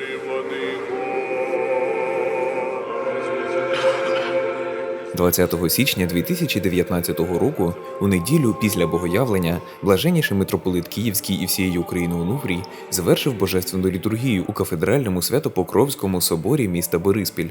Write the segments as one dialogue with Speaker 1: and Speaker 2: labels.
Speaker 1: Ближи, владико.
Speaker 2: 20 січня 2019 року, у неділю після богоявлення, блаженніший митрополит Київський і всієї України Онуфрій завершив божественну літургію у кафедральному свято-покровському соборі міста Бориспіль.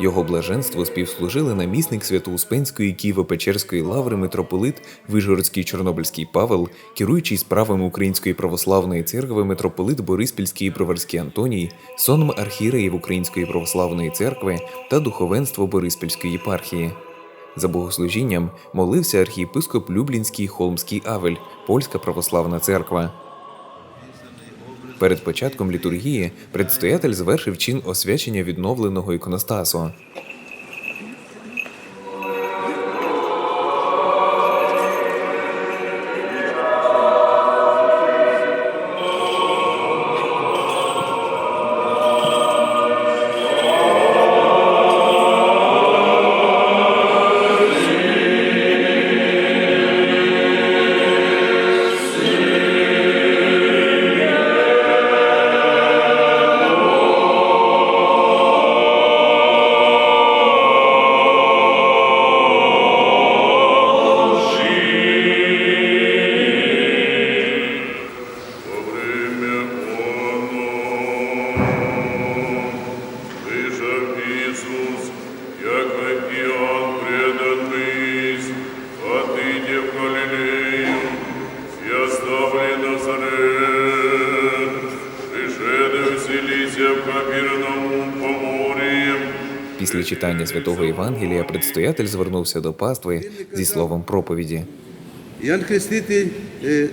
Speaker 2: Його блаженство співслужили намісник Свято-Успенської Києво-Печерської лаври митрополит Вижгородський Чорнобильський Павел, керуючий справами Української православної церкви митрополит Бориспільський і Броварський Антоній, соном архієреїв Української православної церкви та духовенство Бориспільської єпархії. За богослужінням молився архієпископ Люблінський Холмський Авель, Польська православна церква. Перед початком літургії предстоятель звершив чин освячення відновленого іконостасу. Читання святого Євангелія предстоятель звернувся до пастви зі словом проповіді.
Speaker 3: Ян Хреститель е,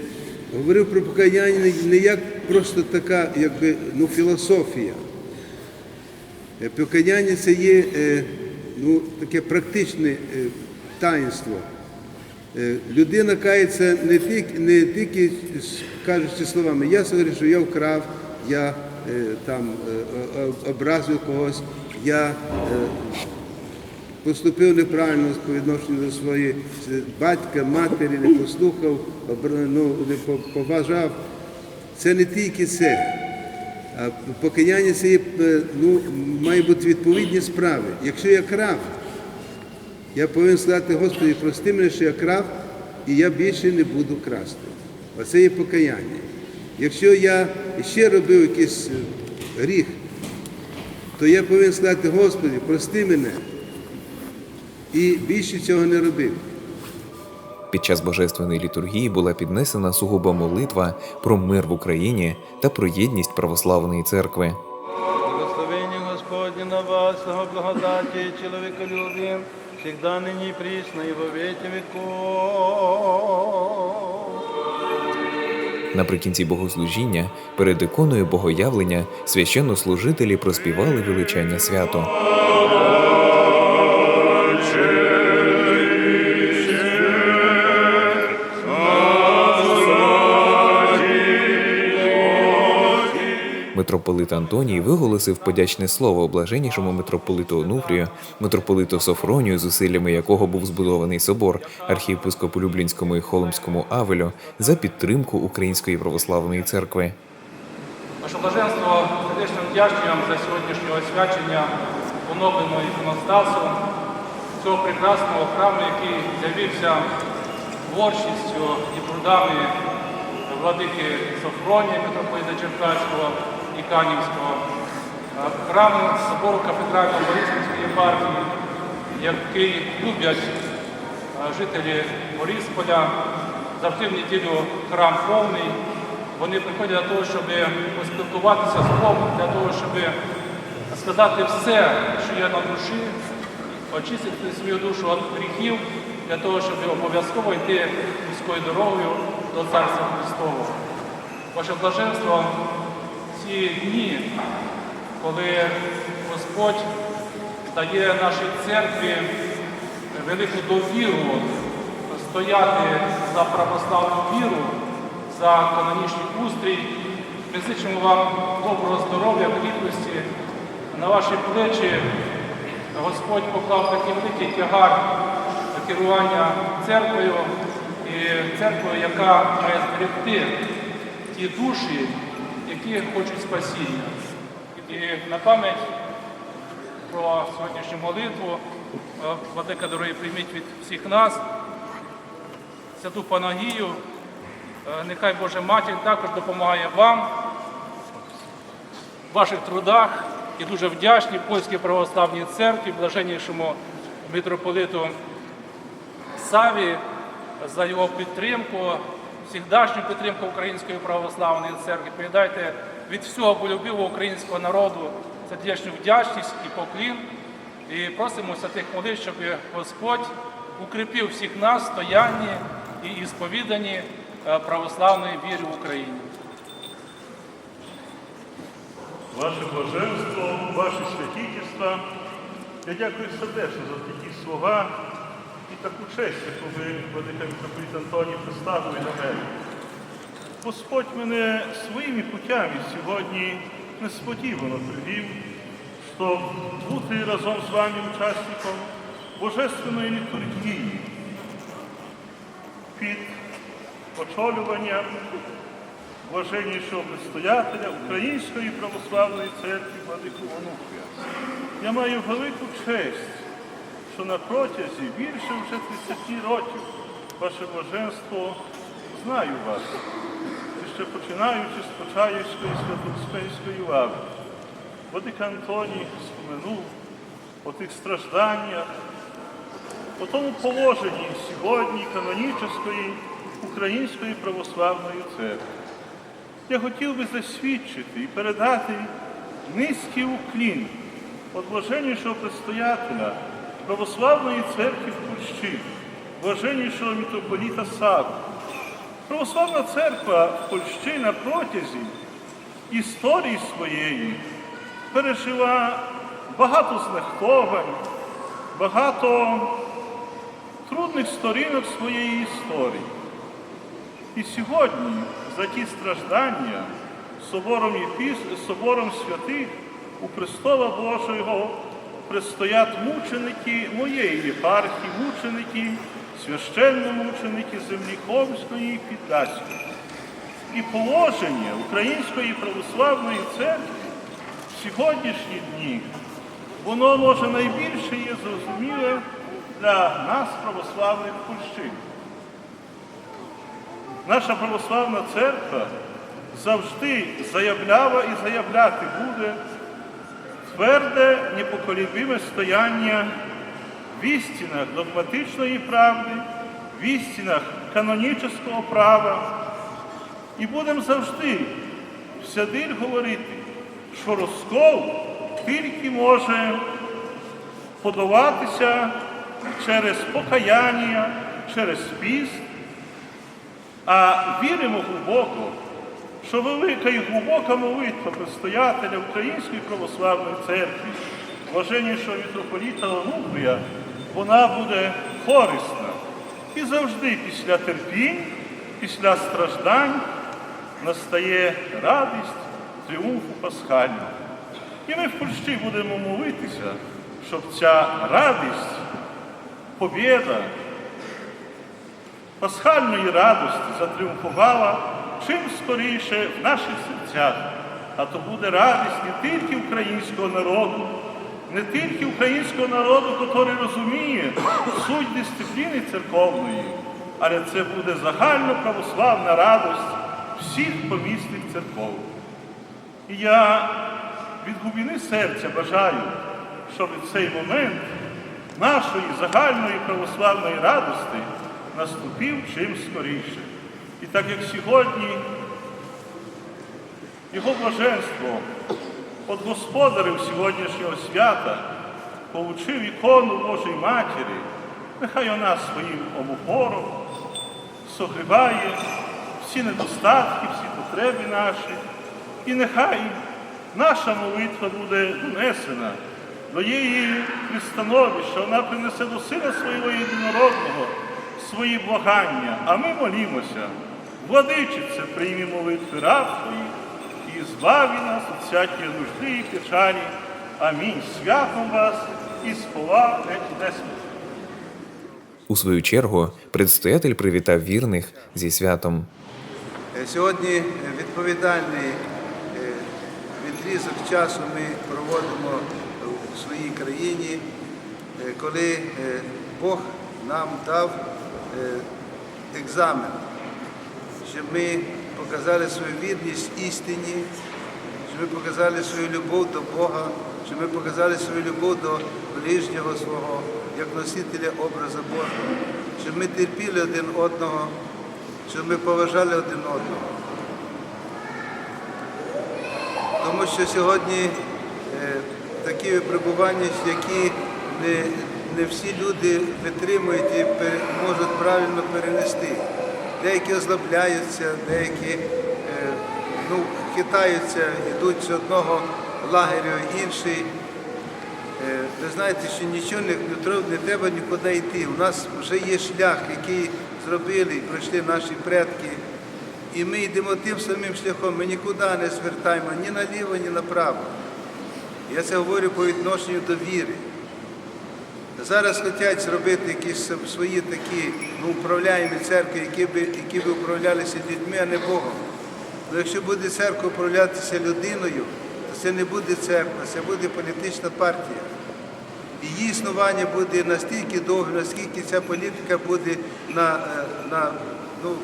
Speaker 3: говорив про покаяння не- як просто така, якби ну, філософія. Е, Покаяння це є е, ну, таке практичне таїнство. Людина кається не тільки, не тільки кажучи словами, я що я вкрав, я там образив когось, я е, поступив неправильно по відношенню до своєї е, батька, матері, не послухав, ну, не поважав. Це не тільки це. А покаяння це є, е, ну, має бути відповідні справи. Якщо я крав, я повинен сказати, Господи, прости мене, що я крав, і я більше не буду красти. Оце є покаяння. Якщо я ще робив якийсь гріх, то я повинен сказати, Господи, прости мене. І більше цього не робив.
Speaker 2: Під час божественної літургії була піднесена сугуба молитва про мир в Україні та про єдність православної церкви.
Speaker 4: Благословение Господне на вас, слава благодати и человеколюбием, всегда ныне и присно и во веки веков.
Speaker 2: Наприкінці богослужіння перед іконою богоявлення священнослужителі проспівали величання свято. Митрополит Антоній виголосив подячне слово блаженнішому митрополиту Онуфрію, митрополиту Софронію, зусиллями якого був збудований собор, архієпископу Люблінському і Холмському Авелю за підтримку Української православної церкви.
Speaker 5: Ваше блаженство сердечно вдячні вам за сьогоднішнє освячення оновленого іконостасу цього прекрасного храму, який з'явився творчістю і трудами владики Софронія, митрополита Черкаського і Канівського, Е, собору кафедрального Бориспільської єпархії, який люблять е, жителі Борисполя. Завжди в неділю храм повний. Вони приходять для того, щоб поспілкуватися з Богом, для того, щоб сказати все, що є на душі, очистити свою душу від гріхів, для того, щоб обов'язково йти вузькою дорогою до Царства Христового. Ваше блаженство ці дні, коли Господь дає нашій церкві велику довіру стояти за православну віру, за канонічний устрій. Ми зичимо вам доброго здоров'я, плідності. На ваші плечі Господь поклав такий великий тягар керування церквою, і церквою, яка має зберегти ті душі, які хочуть спасіння. І на пам'ять про сьогоднішню молитву, е, Владика дорогий, прийміть від всіх нас святу Панагію. Е, Нехай Божа Матір також допомагає вам в ваших трудах і дуже вдячні Польській православній церкві, блаженнішому митрополиту Саві за його підтримку, всігдашню підтримку Української православної церкви. Передайте від всього болюбивого українського народу сердечну вдячність і поклін. І просимо святих молитв, щоб Господь укріпив всіх нас в стоянні і сповіданні е, православної віри в Україні.
Speaker 6: Ваше блаженство, ваше святительство. Я дякую сердечно за такі слова і таку честь, яку ви, Владика митрополит Антоній, представили на мене. Господь мене своїми путями сьогодні несподівано привів, щоб бути разом з вами учасником Божественної літургії під очолюванням блаженнішого предстоятеля Української православної церкви Владику Онуфрія. Я маю велику честь, що на протязі більше вже 30 років ваше блаженство знаю вас, і ще починаючи з Почаївської Святоуспенської лави. Владик Антоній споменув о тих стражданнях, о тому положенні сьогодні канонічної Української православної церкви. Я хотів би засвідчити і передати низький уклін от блаженнішого предстоятеля Православної церкви в Польщі, блаженнішого митрополіта Саву. Православна церква в Польщі на протязі історії своєї пережила багато знехтовань, багато трудних сторінок своєї історії. І сьогодні за ті страждання собором, Єпіс- собором святих у престола Божого предстоять мученики моєї єпархії, мученики, священномученики землі Хомської і Піддаської. І положення Української православної церкви в сьогоднішні дні, воно може найбільше є зрозуміле для нас, православних Польщин. Наша православна церква завжди заявляла і заявляти буде тверде, непоколебиме стояння в істинах догматичної правди, в істинах канонічного права. І будемо завжди всядиль говорити, що розкол тільки може подаватися через покаяння, через піст, а віримо глибоко, що велика і глибока молитва предстоятеля Української православної церкви, блаженнішого митрополіта Онуфрія, вона буде корисна. І завжди після терпінь, після страждань настає радість тріумфу Пасхального. І ми в Польщі будемо молитися, щоб ця радість, побєда, пасхальної радості затріумфувала чим скоріше в наших серцях. А то буде радість не тільки українського народу, не тільки українського народу, який розуміє суть дисципліни церковної, але це буде загальна православна радость всіх помісних церков. І я від глибини серця бажаю, щоб цей момент нашої загальної православної радості наступив чим скоріше. І так як сьогодні його блаженство от господарів сьогоднішнього свята получив ікону Божої Матері, нехай вона своїм омопором согріває всі недостатки, всі потреби наші, і нехай наша молитва буде донесена до її пристановища, вона принесе до Сина свого єдинородного свої благання, а ми молімося. Владичице, прийми молитви раб твої і збави нас від всякої нужди і печалі. Амінь. Святом вас і схова не чудесно.
Speaker 2: У свою чергу предстоятель привітав вірних зі святом.
Speaker 3: Е, Сьогодні відповідальний е, відрізок часу ми проводимо у своїй країні, е, коли Бог нам дав екзамен, щоб ми показали свою вірність істині, щоб ми показали свою любов до Бога, щоб ми показали свою любов до ближнього свого, як носителя образу Божого, щоб ми терпіли один одного, щоб ми поважали один одного. Тому що сьогодні е, такі випробування, які не, не всі люди витримують і можуть правильно перенести. Деякі озлобляються, деякі е, ну, хитаються, йдуть з одного лагеря в інший. Е, Ви знаєте, що нічого не, треба, нікуди йти. У нас вже є шлях, який зробили пройшли наші предки. І ми йдемо тим самим шляхом, ми нікуди не звертаємо ні наліво, ні направо. Я це говорю по відношенню до віри. Зараз хочуть зробити якісь свої такі ну, управляємі церкви, які б, які б управлялися людьми, а не Богом. Але якщо буде церква управлятися людиною, то це не буде церква, це буде політична партія. Її існування буде настільки довге, наскільки ця політика буде на, е, на, ну,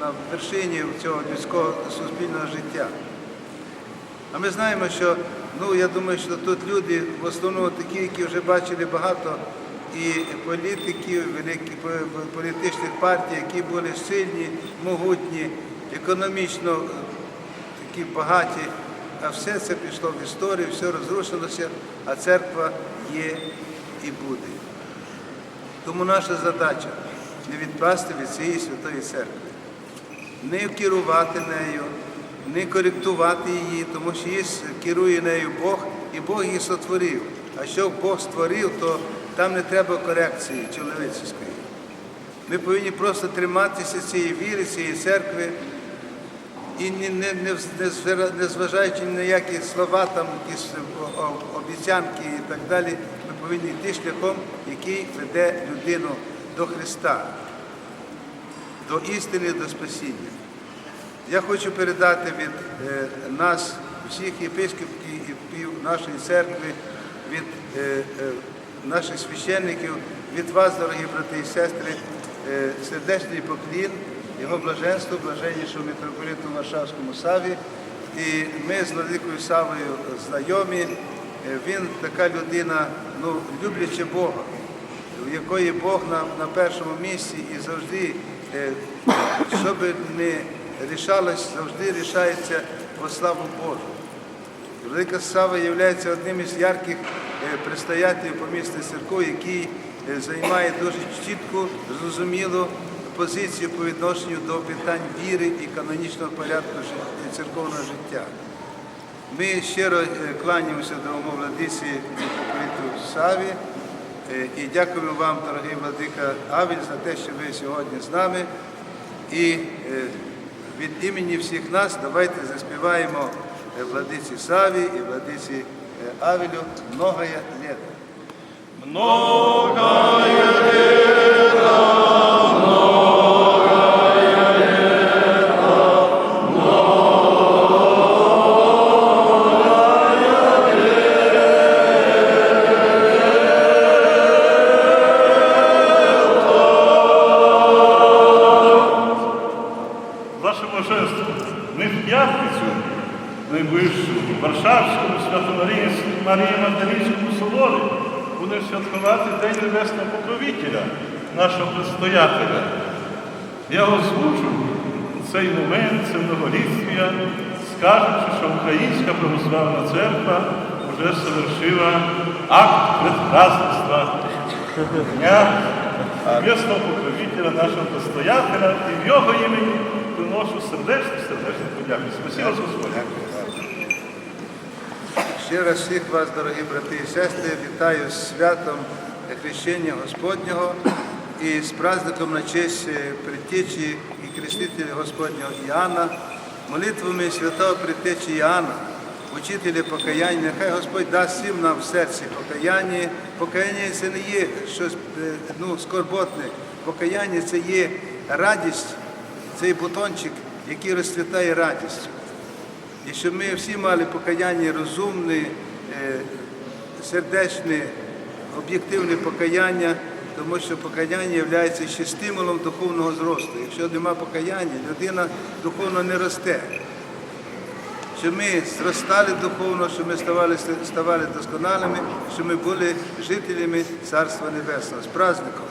Speaker 3: на вершині цього людського суспільного життя. А ми знаємо, що ну я думаю, що тут люди в основному такі, які вже бачили багато і політиків, по- політичних партій, які були сильні, могутні, економічно е, такі багаті. А все це пішло в історію, все розрушилося, а церква є і буде. Тому наша задача не відпасти від цієї святої церкви не керувати нею, не коректувати її, тому що її керує нею Бог, і Бог її сотворив. А що Бог створив, то там не треба корекції чоловічської. Ми повинні просто триматися цієї віри, цієї церкви і не, не, не, не зважаючи на які слова, там, якісь обіцянки і так далі, ми повинні йти шляхом, який веде людину до Христа до істини, до спасіння. Я хочу передати від е, нас, всіх єпископів і нашої церкви, від е, е, наших священників, від вас, дорогі брати і сестри, сердечний поклін, його блаженство, блаженнішого митрополиту Варшавському Саві. І ми з Владикою Савою знайомі. Він така людина, ну, любляча Бога в якої Бог на, на першому місці і завжди, що би не рішалось, завжди рішається во славу Божу. Велика Сава є одним із ярких е, предстоятелів помісних церков, який е, займає дуже чітку, зрозумілу позицію по відношенню до питань віри і канонічного порядку церковного життя. Ми щиро е, кланяємося до владиці митрополиту Саві е, і дякуємо вам, дорогий владика Авель, за те, що ви сьогодні з нами. І е, від імені всіх нас давайте заспіваємо е, владиці Саві і владиці е, Авелю многое літо.
Speaker 6: Ваше Божество, ми в п'ятницю найближчу в Варшавському Свято-Марії Марії Магдалінському соборі будемо святкувати День Небесного Покровителя, нашого предстоятеля. Я озвучу цей момент, це многоліття, скажучи, що Українська православна церква вже совершила акт предпразднества Дня Небесного покровителя нашого настоятеля і в його імені приношу сердечну, сердечну подяку. Спасибо, Господь.
Speaker 3: Ще раз всіх вас, дорогі брати і сестри, вітаю з святом Хрещення Господнього і з праздником на честь е, предтечі і крестителя Господнього Іоанна, молитвами святого предтечі Іоанна, учителі покаяння. Нехай Господь дасть всім нам в серці покаяння. Покаяння це не є щось е, ну, скорботне. Покаяння це є радість, цей бутончик, який розцвітає радістю. І щоб ми всі мали покаяння розумне, е, сердечне, об'єктивне покаяння, тому що покаяння є ще стимулом духовного зросту. Якщо нема покаяння, людина духовно не росте. Щоб ми зростали духовно, щоб ми ставали, ставали досконалими, щоб ми були жителями Царства Небесного. З праздником!